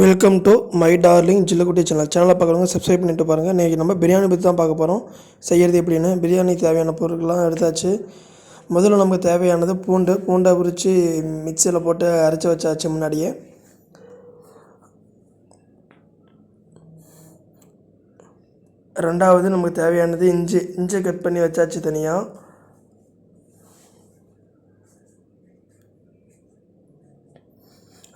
Welcome to my darling Jillukutty channel சேனலை பார்க்குறவங்க subscribe பண்ணிட்டு பாருங்கள் இன்றைக்கி நம்ம பிரியாணி பற்றி தான் பார்க்க போகிறோம் செய்கிறது எப்படின்னு? பிரியாணி தேவையான பொருட்கள்லாம் எடுத்தாச்சு. முதல்ல நமக்கு தேவையானது பூண்டு. பூண்டை உரித்து மிக்சியில் போட்டு அரைச்சி வச்சாச்சு முன்னாடியே. ரெண்டாவது நமக்கு தேவையானது இஞ்சி. இஞ்சி கட் பண்ணி வச்சாச்சு தனியாக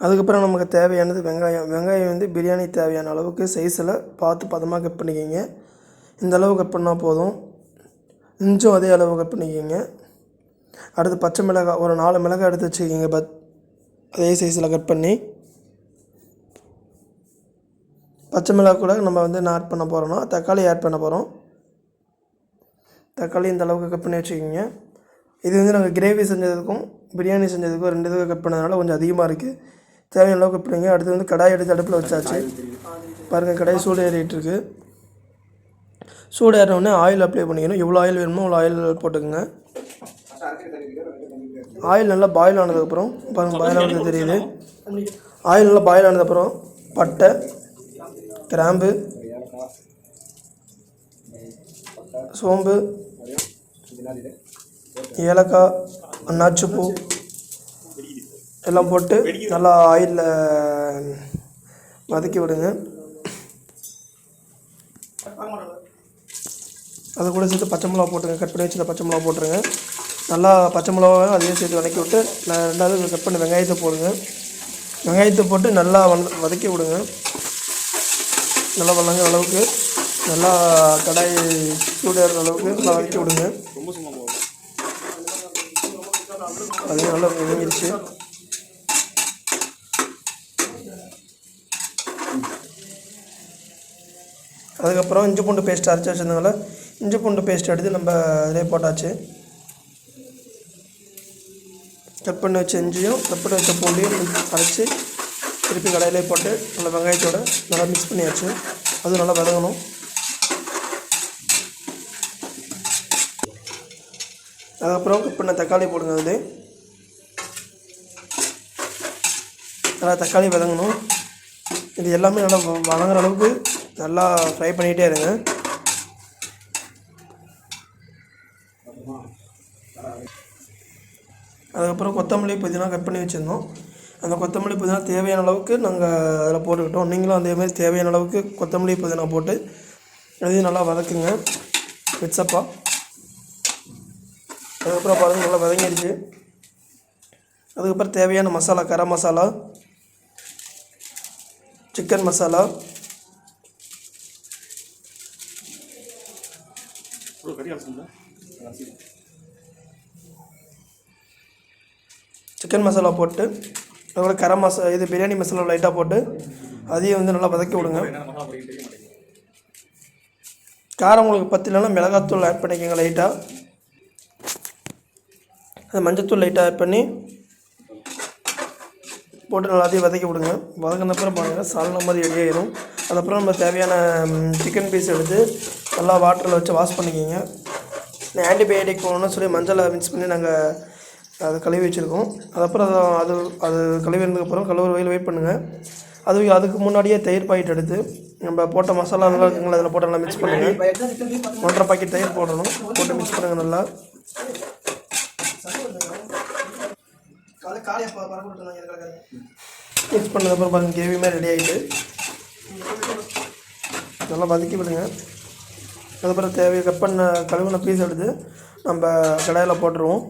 அதுக்கப்புறம் நமக்கு தேவையானது வெங்காயம். வெங்காயம் வந்து பிரியாணி தேவையான அளவுக்கு சைஸில் பார்த்து பதமாக கட் பண்ணிக்கோங்க. இந்த அளவு கட் பண்ணால் போதும். இஞ்சும் அதே அளவு கட் பண்ணிக்கோங்க. அடுத்து பச்சை மிளகாய் ஒரு நாலு மிளகாய் எடுத்து வச்சுக்கிங்க. பத் அதே சைஸில் கட் பண்ணி. பச்சை மிளகாய் கூட நம்ம வந்து என்ன ஆட் பண்ண போகிறோம்னா தக்காளி ஆட் பண்ண போகிறோம் தக்காளி இந்த அளவுக்கு கட் பண்ணி வச்சுக்கிங்க. இது வந்து நாங்கள் கிரேவி செஞ்சதுக்கும் பிரியாணி செஞ்சதுக்கும் ரெண்டு இதுக்கும் கட் பண்ணதுனால கொஞ்சம் அதிகமாக இருக்குது தேவையான கொடுப்பீங்க அடுத்து வந்து கடாய் எடுத்து அடுப்பில் வச்சாச்சு. பாருங்கள் கடாய் சூடு ஏறிட்டுருக்கு. சூடு ஏறினோடனே ஆயில் அப்ளை பண்ணிக்கணும். எவ்வளோ ஆயில் வேணுமோ அவ்வளோ ஆயில் போட்டுக்கோங்க. ஆயில் நல்லா பாயில் ஆனதுக்கப்புறம் பாருங்கள் பாயில் ஆனது தெரியுது. ஆயில் நல்லா பாயில் ஆனதுக்கப்புறம் பட்டை கிராம்பு சோம்பு ஏலக்காய் அன்னாச்சிப்பூ எல்லாம் போட்டு நல்லா ஆயிலில் வதக்கி விடுங்க. அது கூட சேர்த்து பச்சை மிளகா போட்டுருங்க. கட் பண்ணி வச்சுருக்க பச்சை மிளகா போட்டுருங்க. நல்லா பச்சை மிளகாவையும் அதையும் சேர்த்து வதக்கி விட்டு நான் ரெண்டாவது கட் பண்ணி வெங்காயத்தை போடுங்க. வெங்காயத்தை போட்டு நல்லா வந்த வதக்கி விடுங்க. நல்லா வதங்க அளவுக்கு நல்லா கடாய் சூடேற அளவுக்கு நல்லா வதக்கி விடுங்க. அது நல்லா வதங்கிருச்சு அதுக்கப்புறம் இஞ்சி பூண்டு பேஸ்ட் அரைச்சி வச்சிருந்தனால இஞ்சி பூண்டு பேஸ்ட் எடுத்து நம்ம அதிலே போட்டாச்சு. கட் பண்ணி வச்ச இஞ்சியும் கட் பண்ணி வச்ச பூண்டையும் அரைச்சி திருப்பி கடையிலே போட்டு நல்லா வெங்காயத்தோட நல்லா மிக்ஸ் பண்ணியாச்சு. அது நல்லா வதங்கணும். அதுக்கப்புறம் கட் பண்ண தக்காளி போடுங்க அது நல்லா தக்காளி வதங்கணும். இது எல்லாமே நல்லா வ- வதங்குற அளவுக்கு நல்லா ஃப்ரை பண்ணிகிட்டே இருங்க. அதுக்கப்புறம் கொத்தமல்லி புதினா கட் பண்ணி வச்சுருந்தோம். அந்த கொத்தமல்லி புதினா தேவையான அளவுக்கு நாங்கள் அதில் போட்டுக்கிட்டோம். நீங்களும் அதேமாதிரி தேவையான அளவுக்கு கொத்தமல்லி புதினா போட்டு அதையும் நல்லா வதக்குங்க. மிக்ஸப்பாக அதுக்கப்புறம் பாருங்கள் நல்லா வதங்கிடுச்சு. அதுக்கப்புறம் தேவையான மசாலா கரம் மசாலா சிக்கன் மசாலா சிக்கன் மசாலா போட்டு அதுபோல் கரம் மசா இது பிரியாணி மசாலா லைட்டாக போட்டு அதையும் வந்து நல்லா வதக்கி விடுங்க. காரம் உங்களுக்கு பத்தலைன்னா மிளகாத்தூள் ஆட் பண்ணிக்கோங்க லைட்டாக அது மஞ்சத்தூள் லைட்டாக ஆட் பண்ணி போட்டு நல்லா அதையும் வதக்கி விடுங்க. வதக்கினப்புறம் பாருங்கள் சால்னா மாதிரி ரெடி அதுக்கப்புறம் நம்ம தேவையான சிக்கன் பீஸ் எடுத்து நல்லா வாட்டரில் வச்சு வாஷ் பண்ணிக்கிங்க. ஆன்டிபயோட்டிக் போகணும்னு சொல்லி மஞ்சளை மிக்ஸ் பண்ணி நாங்கள் அதை கழுவி வச்சுருக்கோம். அதுக்கப்புறம் அதை அது அது கழுவி இருந்ததுக்கப்புறம் கழுவுற வயலில் வெயிட் பண்ணுங்கள் அது அதுக்கு முன்னாடியே தயிர் பாக்கெட் எடுத்து நம்ம போட்ட மசாலா நல்லா இருக்குங்களா அதில் போட்டு நல்லா மிக்ஸ் பண்ணுங்கள் ஒன்றரை பாக்கெட் தயிர் போடணும். போட்டு மிக்ஸ் பண்ணுங்கள் நல்லா. மிக்ஸ் பண்ணதுக்கப்புறம் பாருங்கள் கேவியுமே ரெடி ஆகிட்டு நல்லா வதக்கி விடுங்க. அதுக்கப்புறம் தேவையை கட் பண்ண கழுவின பீஸ் எடுத்து நம்ம கடையில் போட்டுருவோம்.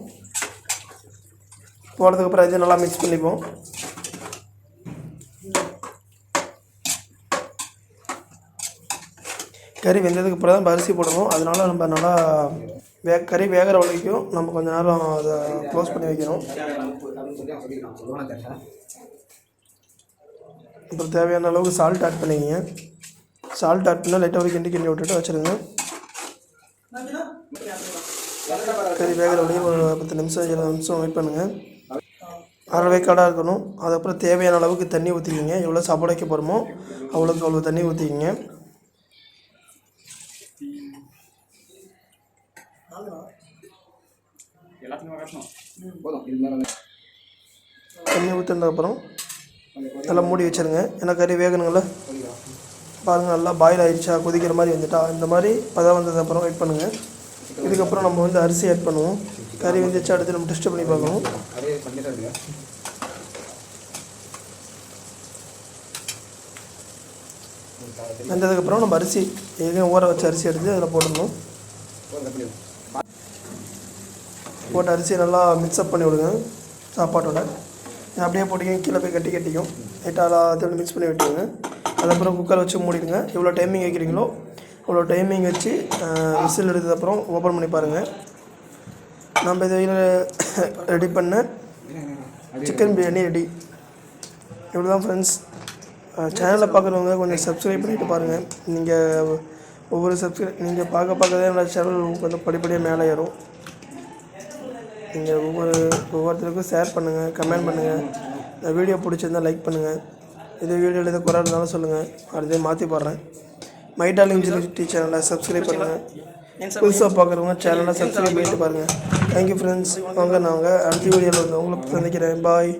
போடுறதுக்கப்புறம் இதையும் நல்லா மிக்ஸ் பண்ணிப்போம். கறி வெந்ததுக்கு அப்புறம் தான் அரிசி போடணும். அதனால் நம்ம நல்லா வே கறி வேகிற வரைக்கும் நம்ம கொஞ்ச நேரம் அதை க்ளோஸ் பண்ணி வைக்கணும். அப்புறம் தேவையான அளவுக்கு சால்ட் ஆட் பண்ணிக்கிங்க. சால்ட் ஆட் பண்ணால் லைட்டாக ஒரு கிண்டி கிண்டி விட்டுட்டு வச்சுருங்க. கறி வேகிற வழியும் ஒரு பத்து நிமிஷம் இருபது நிமிஷம் வெயிட் பண்ணுங்கள் அரைவேக்காடாக இருக்கணும். அதுக்கப்புறம் தேவையான அளவுக்கு தண்ணி ஊற்றிக்கிங்க எவ்வளோ சாப்பாடு வைக்க போகிறோமோ அவ்வளோக்கு அவ்வளோ தண்ணி ஊற்றிக்கிங்க தண்ணி ஊற்றினதுக்கப்புறம் நல்லா மூடி வச்சிருங்க. ஏன்னா கறி வேகணுங்கள பாருங்கள் நல்லா பாயில் ஆயிடுச்சா? கொதிக்கிற மாதிரி வந்துட்டா. இந்த மாதிரி பதம் வந்ததுக்கப்புறம் வெயிட் பண்ணுங்கள் இதுக்கப்புறம் நம்ம வந்து அரிசி ஆட் பண்ணுவோம். கறி வந்துச்சு அடுத்து நம்ம டெஸ்ட் பண்ணி பார்க்கணும். வந்ததுக்கப்புறம் நம்ம அரிசி ஏற்கனவே ஊற வச்ச அரிசி எடுத்து அதில் போடணும் போட்டு அரிசியை நல்லா மிக்ஸ்அப் பண்ணி விடுங்க சாப்பாட்டோட. அப்படியே போட்டிங்க கீழே போய் கட்டி கட்டிக்கும். லைட்டாக அதோட மிக்ஸ் பண்ணி விட்டுருங்க அதுக்கப்புறம் குக்கர் வச்சு மூடிடுங்க. எவ்வளோ டைமிங் வைக்கிறீங்களோ இவ்வளோ டைமிங் வச்சு விசில் எடுத்ததுக்கப்புறம் ஓப்பன் பண்ணி பாருங்கள் நம்ம இதில் ரெடி பண்ண சிக்கன் பிரியாணி ரெடி இவ்வளோ தான் ஃப்ரெண்ட்ஸ் சேனலில் பார்க்குறவங்க கொஞ்சம் சப்ஸ்கிரைப் பண்ணிட்டு பாருங்கள் நீங்கள் ஒவ்வொரு சப்ஸ்கிரைப் நீங்கள் பார்க்க பார்க்கவே என்னோடய சேனல் கொஞ்சம் படிப்படியாக மேலே ஏறும். நீங்கள் ஒவ்வொரு ஒவ்வொருத்தருக்கும் ஷேர் பண்ணுங்கள் கமெண்ட் பண்ணுங்கள் இந்த வீடியோ பிடிச்சிருந்தா லைக் பண்ணுங்கள் இது வீடியோவில் எழுத குறை இருந்தாலும் சொல்லுங்கள் அடுத்தது மாற்றி போடுறேன். மைடால் இன்ஜினியரிட்டி சேனலை சப்ஸ்கிரைப் பண்ணுங்கள் புதுசாக பார்க்குறவங்க சேனலை சப்ஸ்கிரைப் பண்ணிட்டு பாருங்கள் தேங்க்யூ ஃப்ரெண்ட்ஸ் வாங்க நான் அடுத்த வீடியோவில் வந்து உங்களை சந்திக்கிறேன். பாய்